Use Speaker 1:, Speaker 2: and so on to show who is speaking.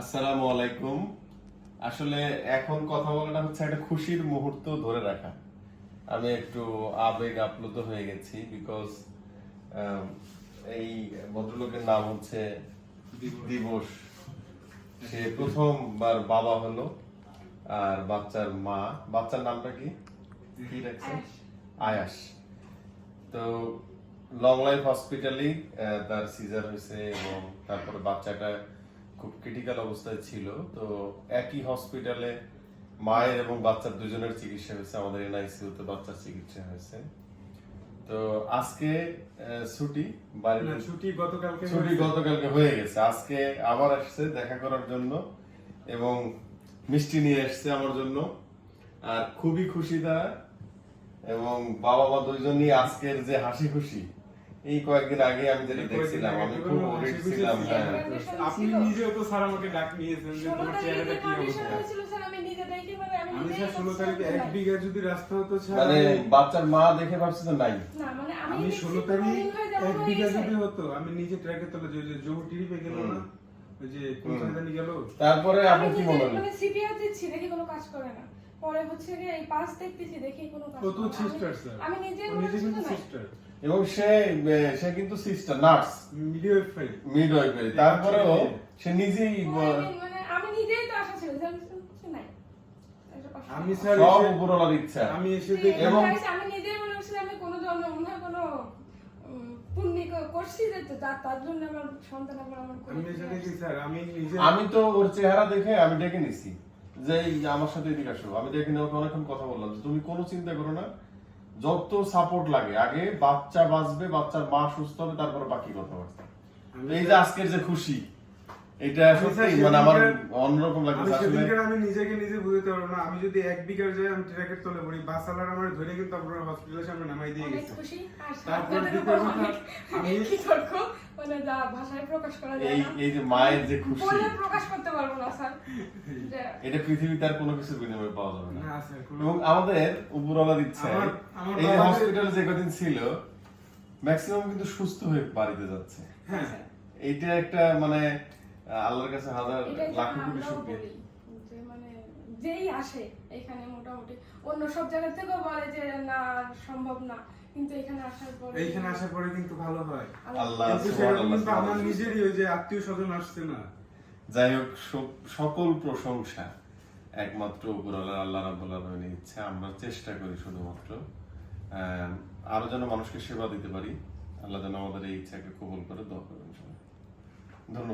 Speaker 1: আসসালামু আলাইকুম। আসলে এখন কথা বলাটা হচ্ছে একটা খুশির মুহূর্ত ধরে রাখা। আমি একটু আবেগ আপ্লুত হয়ে গেছি বিকজ এই ভদ্রলোকের নাম হচ্ছে দিবস। সে প্রথমবার বাবা হলো আর বাচ্চার মা। বাচ্চার নামটা কি? কি রাখছে আয়াস। তো লং লাইফ হসপিটালি তার সিজার হয়েছে এবং তারপরে বাচ্চাটা খুব ক্রিটিক্যাল অবস্থায় ছিল। তো একই হসপিটালে মায়ের এবং বাচ্চার দুজনের চিকিৎসা হয়েছে আমাদের এনআইসিউতে বাচ্চার চিকিৎসা হয়েছে। তো আজকে ছুটি বাড়িতে
Speaker 2: ছুটি গতকালকে
Speaker 1: ছুটি গতকালকে হয়ে গেছে। আজকে আবার আসছে দেখা করার জন্য এবং মিষ্টি নিয়ে এসছে আমার জন্য। আর খুবই খুশি তারা এবং বাবা মা দুইজনই আজকের যে হাসি খুশি এই কয়েকদিন আগে আমি যেটা দেখছিলাম আমি খুব worried ছিলাম হ্যাঁ।
Speaker 2: আপনি নিজেও তো স্যার আমাকে ডাক নিয়েছেন যে তোমার চেহারাটা কি অবস্থা? আমি স্যার ষোলো তারিখে এক বিঘা যদি রাস্তা হতো স্যার
Speaker 1: মানে বাচ্চার মা দেখে ভাবছি তো নাই।
Speaker 2: আমি ষোলো তারিখ এক বিঘা যদি হতো আমি নিজে ট্র্যাকে তোলা যে জহু টিরিপে গেল না ওই যে কোন জানি গেল?
Speaker 1: তারপরে আপনি কি মনে হলো
Speaker 3: মানে সিপিআর দিচ্ছি দেখি কোনো কাজ করে না। পরে হচ্ছে গিয়ে এই পাস দেখতেছি দেখি কোনো কাজ
Speaker 2: তো সিস্টার
Speaker 3: আমি-
Speaker 2: স্যার
Speaker 3: আমি নিজে
Speaker 2: নিজে কিন্তু সিস্টার
Speaker 1: এবং সে সে কিন্তু সিস্টার নার্স মিডওয়াইফারি তারপরেও সে নিজেই
Speaker 3: মানে আমি নিজেই তো আশা ছিল কিছু নাই।
Speaker 2: স্যার
Speaker 1: সব উপরওয়ালার ইচ্ছা।
Speaker 2: এসে
Speaker 1: এবং-
Speaker 3: নিজেই মনে কোনো মনে কোনো
Speaker 2: আমি
Speaker 1: তো ওর চেহারা দেখে আমি ডেকে নিছি। যে এই আমার সাথে এদিকে আসো আমি দেখে ওকে অনেকক্ষণ কথা বললাম যে তুমি কোনো চিন্তা করো না যত সাপোর্ট লাগে আগে বাচ্চা বাঁচবে বাচ্চার মা সুস্থ হবে তারপরে বাকি কথাবার্তা।
Speaker 2: আমি
Speaker 1: এই যে আজকের যে খুশি এটা সত্যি মানে আমার অন্যরকম
Speaker 2: আমি
Speaker 1: লাগছে আসলে
Speaker 2: আমি নিজেকে নিজে বুঝতে পারব না। আমি যদি এক বিঘার আমি ট্রাকের তলে পড়ি। বাসালার আমার ধরে কিন্তু আপনার হসপিটালের সামনে নামাই দিয়ে গেছে। তারপর কথা,
Speaker 3: মানে যা ভাষায় প্রকাশ করা যায়
Speaker 1: এই
Speaker 3: না।
Speaker 1: এই যে মায়ের যে খুশি।
Speaker 3: বলে প্রকাশ করতে পারব না স্যার।
Speaker 1: এটা পৃথিবীতে আর কোনো কিছুর বিনিময়ে পাওয়া যাবে না।
Speaker 2: না স্যার কোনো-
Speaker 1: এবং আমাদের উপরওয়ালার ইচ্ছা
Speaker 2: আমার- আমার
Speaker 1: এই
Speaker 2: বাবা যে-
Speaker 1: কদিন ছিল ম্যাক্সিমাম কিন্তু সুস্থ হয়ে বাড়িতে যাচ্ছে।
Speaker 2: হ্যাঁ।
Speaker 1: এইটা একটা মানে আল্লাহর কাছে হাজার লাখ কোটি শুকরিয়া।
Speaker 3: মানে যেই আসে এখানে মোটামুটি। অন্য সব জায়গা থেকেও বলে যে না সম্ভব না। কিন্তু এখানে আসার পরে
Speaker 2: এইখানে আসার পরে কিন্তু ভালো হয়।
Speaker 1: আল্লাহ।
Speaker 2: আমার নিজেরই ওই যে আত্মীয় স্বজন আসছে না।
Speaker 1: যাই হোক সকল প্রশংসা একমাত্র উপরওয়ালা আল্লাহ রাবুল আলমিনের ইচ্ছা। আমরা চেষ্টা করি শুধুমাত্র আরও যেন মানুষকে সেবা দিতে পারি। আল্লাহ যেন আমাদের এই ইচ্ছাকে কবল করে দোয়া করবেন সবাই। ধন্যবাদ।